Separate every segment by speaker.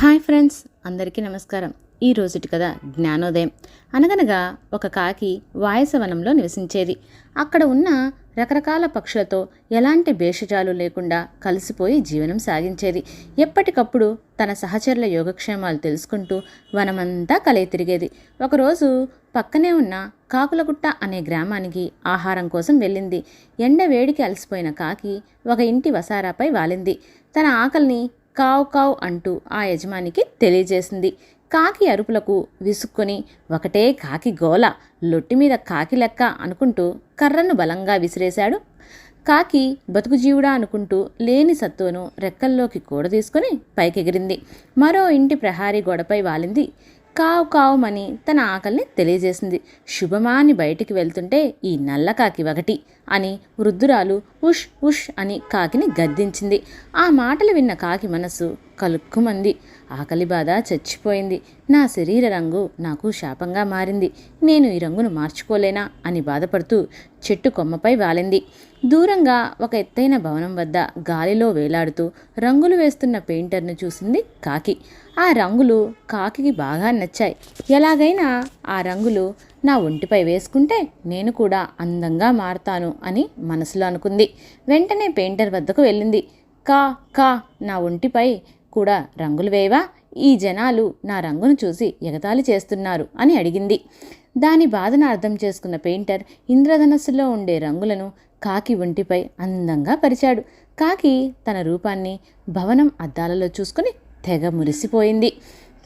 Speaker 1: Hi friends అందరికీ నమస్కారం. ఈ రోజుటి కథ జ్ఞానోదయం. అనగనగా ఒక కాకి వాయసవనంలో నివసించేది. అక్కడ ఉన్న రకరకాల పక్షులతో ఎలాంటి భేషజాలు లేకుండా కలిసిపోయి జీవనం సాగించేది. ఎప్పటికప్పుడు తన సహచరుల యోగక్షేమాలు తెలుసుకుంటూ వనమంతా కలయి తిరిగేది. ఒకరోజు పక్కనే ఉన్న కాకులగుట్ట అనే గ్రామానికి ఆహారం కోసం వెళ్ళింది. ఎండ వేడికి అలసిపోయిన కాకి ఒక ఇంటి వసారాపై వాలింది. తన ఆకలిని కావ్ కావ్ అంటూ ఆ యజమానికి తెలియజేసింది. కాకి అరుపులకు విసుక్కొని ఒకటే కాకి గోల లొట్టి మీద కాకి లెక్క అనుకుంటూ కర్రను బలంగా విసిరేశాడు. కాకి బతుకు జీవుడా అనుకుంటూ లేని సత్తువను రెక్కల్లోకి కూడ తీసుకుని పైకెగిరింది. మరో ఇంటి ప్రహారీ గోడపై వాలింది. కావు కావుమని తన ఆకలిని తెలియజేసింది. శుభమా అని బయటికి వెళ్తుంటే ఈ నల్ల కాకి ఒకటి అని వృద్ధురాలు ఉష్ ఉష్ అని కాకిని గద్దించింది. ఆ మాటలు విన్న కాకి మనస్సు కలుక్కుమంది. ఆకలి బాధ చచ్చిపోయింది. నా శరీర రంగు నాకు శాపంగా మారింది. నేను ఈ రంగును మార్చుకోలేనా అని బాధపడుతూ చెట్టు కొమ్మపై వాలింది. దూరంగా ఒక ఎత్తైన భవనం వద్ద గాలిలో వేలాడుతూ రంగులు వేస్తున్న పెయింటర్ను చూసింది కాకి. ఆ రంగులు కాకి బాగా నచ్చాయి. ఎలాగైనా ఆ రంగులు నా ఒంటిపై వేసుకుంటే నేను కూడా అందంగా మారతాను అని మనసులో అనుకుంది. వెంటనే పెయింటర్ వద్దకు వెళ్ళింది. కా కా నా ఒంటిపై కూడా రంగులు వేయవా? ఈ జనాలు నా రంగును చూసి ఎగతాళి చేస్తున్నారు అని అడిగింది. దాని బాధను అర్థం చేసుకున్న పెయింటర్ ఇంద్రధనస్సులో ఉండే రంగులను కాకి ఒంటిపై అందంగా పరిచాడు. కాకి తన రూపాన్ని భవనం అద్దాలలో చూసుకుని తెగ మురిసిపోయింది.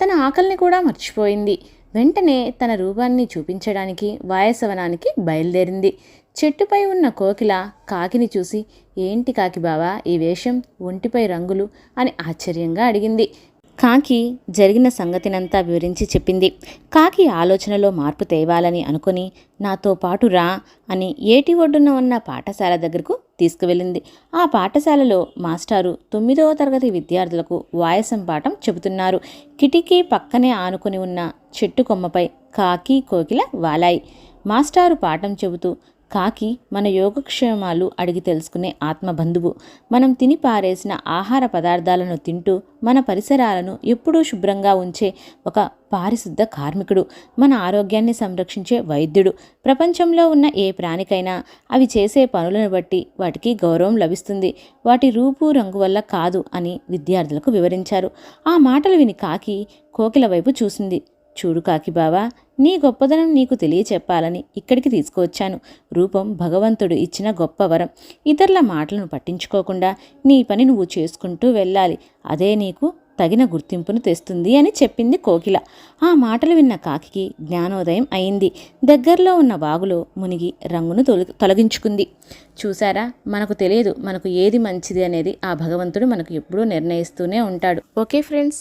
Speaker 1: తన ఆకలిని కూడా మర్చిపోయింది. వెంటనే తన రూపాన్ని చూపించడానికి వాయసవనానికి బయలుదేరింది. చెట్టుపై ఉన్న కోకిల కాకిని చూసి ఏంటి కాకి బావా ఈ వేషం ఒంటిపై రంగులు? అని ఆశ్చర్యంగా అడిగింది. కాకి జరిగిన సంగతినంతా వివరించి చెప్పింది. కాకి ఆలోచనలో మార్పు తేవాలని అనుకుని నాతో పాటు రా అని ఏటి ఒడ్డున ఉన్న పాఠశాల దగ్గరకు తీసుకువెళ్ళింది. ఆ పాఠశాలలో మాస్టారు తొమ్మిదవ తరగతి విద్యార్థులకు వాయసం పాఠం చెబుతున్నారు. కిటికీ పక్కనే ఆనుకుని ఉన్న చెట్టు కొమ్మపై కాకి కోకిల వాలాయి. మాస్టారు పాఠం చెబుతూ కాకి మన యోగక్షేమాలు అడిగి తెలుసుకునే ఆత్మబంధువు. మనం తిని పారేసిన ఆహార పదార్థాలను తింటూ మన పరిసరాలను ఎప్పుడూ శుభ్రంగా ఉంచే ఒక పారిశుద్ధ కార్మికుడు. మన ఆరోగ్యాన్ని సంరక్షించే వైద్యుడు. ప్రపంచంలో ఉన్న ఏ ప్రాణికైనా అవి చేసే పనులను బట్టి వాటికి గౌరవం లభిస్తుంది. వాటి రూపు రంగు వల్ల కాదు అని విద్యార్థులకు వివరించారు. ఆ మాటలు విని కాకి కోకిల వైపు చూసింది. చూడు కాకి బావా నీ గొప్పదనం నీకు తెలియచెప్పాలని ఇక్కడికి తీసుకువచ్చాను. రూపం భగవంతుడు ఇచ్చిన గొప్ప వరం. ఇతరుల మాటలను పట్టించుకోకుండా నీ పని నువ్వు చేసుకుంటూ వెళ్ళాలి. అదే నీకు తగిన గుర్తింపును తెస్తుంది అని చెప్పింది కోకిల. ఆ మాటలు విన్న కాకికి జ్ఞానోదయం అయింది. దగ్గరలో ఉన్న వాగులో మునిగి రంగును తొలగి తొలగించుకుంది. చూసారా మనకు తెలియదు మనకు ఏది మంచిది అనేది ఆ భగవంతుడు మనకు ఎప్పుడూ నిర్ణయిస్తూనే ఉంటాడు. Okay friends